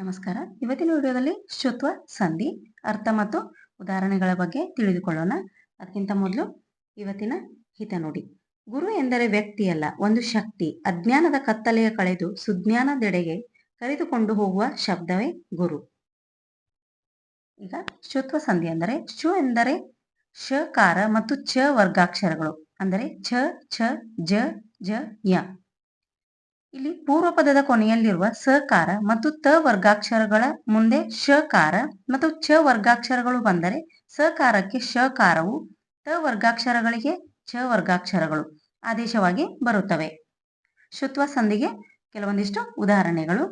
ನಮಸ್ಕಾರ. ಇವತ್ತಿನ ವಿಡಿಯೋದಲ್ಲಿ ಶುತ್ವ ಸಂಧಿ, ಅರ್ಥ ಮತ್ತು ಉದಾಹರಣೆಗಳ ಬಗ್ಗೆ ತಿಳಿದುಕೊಳ್ಳೋಣ. ಅದಕ್ಕಿಂತ ಮೊದಲು ಇವತ್ತಿನ ಹಿತ ನೋಡಿ. ಗುರು ಎಂದರೆ ವ್ಯಕ್ತಿಯಲ್ಲ, ಒಂದು ಶಕ್ತಿ. ಅಜ್ಞಾನದ ಕತ್ತಲೆಯ ಕಳೆದು ಸುಜ್ಞಾನದೆಡೆಗೆ ಕರೆದುಕೊಂಡು ಹೋಗುವ ಶಬ್ದವೇ ಗುರು. ಈಗ ಶುತ್ವ ಸಂಧಿ ಅಂದರೆ ಶು ಎಂದರೆ ಶಕಾರ ಮತ್ತು ಚ ವರ್ಗಾಕ್ಷರಗಳು. ಅಂದರೆ ಛ ಛ, ಜ ಜ, ಯ. ಇಲ್ಲಿ ಪೂರ್ವ ಪದದ ಕೊನೆಯಲ್ಲಿರುವ ಸಕಾರ ಮತ್ತು ತ ವರ್ಗಾಕ್ಷರಗಳ ಮುಂದೆ ಶಕಾರ ಮತ್ತು ಚ ವರ್ಗಾಕ್ಷರಗಳು ಬಂದರೆ ಸಕಾರಕ್ಕೆ ಶಕಾರವು ತ ವರ್ಗಾಕ್ಷರಗಳಿಗೆ ಚ ವರ್ಗಾಕ್ಷರಗಳು ಆದೇಶವಾಗಿ ಬರುತ್ತವೆ. ಶುತ್ವ ಸಂಧಿಗೆ ಕೆಲವೊಂದಿಷ್ಟು ಉದಾಹರಣೆಗಳು.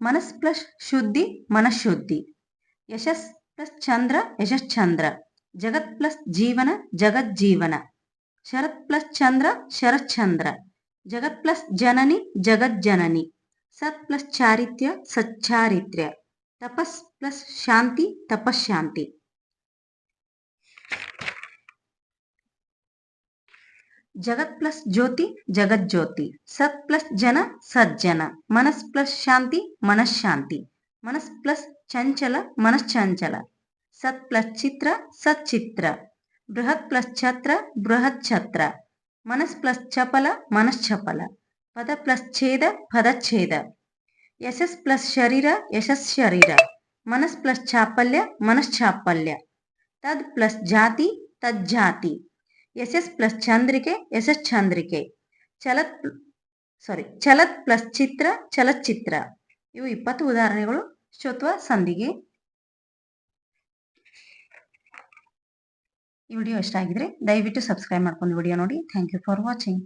ಮನಸ್ ಪ್ಲಸ್ ಶುದ್ಧಿ, ಮನಃಶುದ್ಧಿ. ಯಶಸ್ ಪ್ಲಸ್ ಚಂದ್ರ, ಯಶಶ್ಚಂದ್ರ. ಜಗತ್ ಪ್ಲಸ್ ಜೀವನ, ಜಗಜ್ಜೀವನ. ಶರತ್ ಪ್ಲಸ್ ಚಂದ್ರ ಶರಶ್ಚಂದ್ರ జగత్ ప్లస్ జనని జగత్ జనని. సత్ ప్లస్ చారిత్ర్య సచ్చారిత్ర్య తపస్ ప్లస్ శాంతి తపశ్శాంతి జగత్ ప్లస్ జ్యోతి జగజ్జ్యోతి సత్ ప్లస్ జన సజ్జన మనస్ ప్లస్ శాంతి మనశ్శాంతి మనస్ ప్లస్ చంచల మనశ్చంచల సత్ ప్లస్ చిత్ర సచ్చిత్ర బృహత్ ప్లస్ ఛత్ర బృహత్ ఛత్ర. ಮನಸ್ ಪ್ಲಸ್ ಚಪಲ ಮನಶ್ಚಪಲ. ಪದ ಪ್ಲಸ್ ಛೇದ ಪದಚ್ಛೇದ. ಯಶಸ್ ಪ್ಲಸ್ ಶರೀರ ಯಶಸ್ ಶರೀರ ಮನಸ್ ಪ್ಲಸ್ ಚಾಪಲ್ಯ ಮನಶ್ಚಾಪಲ್ಯ. ತದ್ ಪ್ಲಸ್ ಜಾತಿ ತಜ್ಜಾತಿ. ಯಶಸ್ ಪ್ಲಸ್ ಚಂದ್ರಿಕೆ ಯಶಶ್ಚಂದ್ರಿಕೆ ಚಲತ್ ಸಾರಿ ಚಲತ್ ಪ್ಲಸ್ ಚಿತ್ರ ಚಲಚಿತ್ರ ಇವು ಇಪ್ಪತ್ತು ಉದಾಹರಣೆಗಳು. ಶ್ರೋತ್ವ, ಸಂಧಿಗೆ. ಈ ವಿಡಿಯೋ ಇಷ್ಟ ಆಗಿದ್ರೆ ದಯವಿಟ್ಟು ಸಬ್ಸ್ಕ್ರೈಬ್ ಮಾಡ್ಕೊಂಡು ವಿಡಿಯೋ ನೋಡಿ. Thank you for watching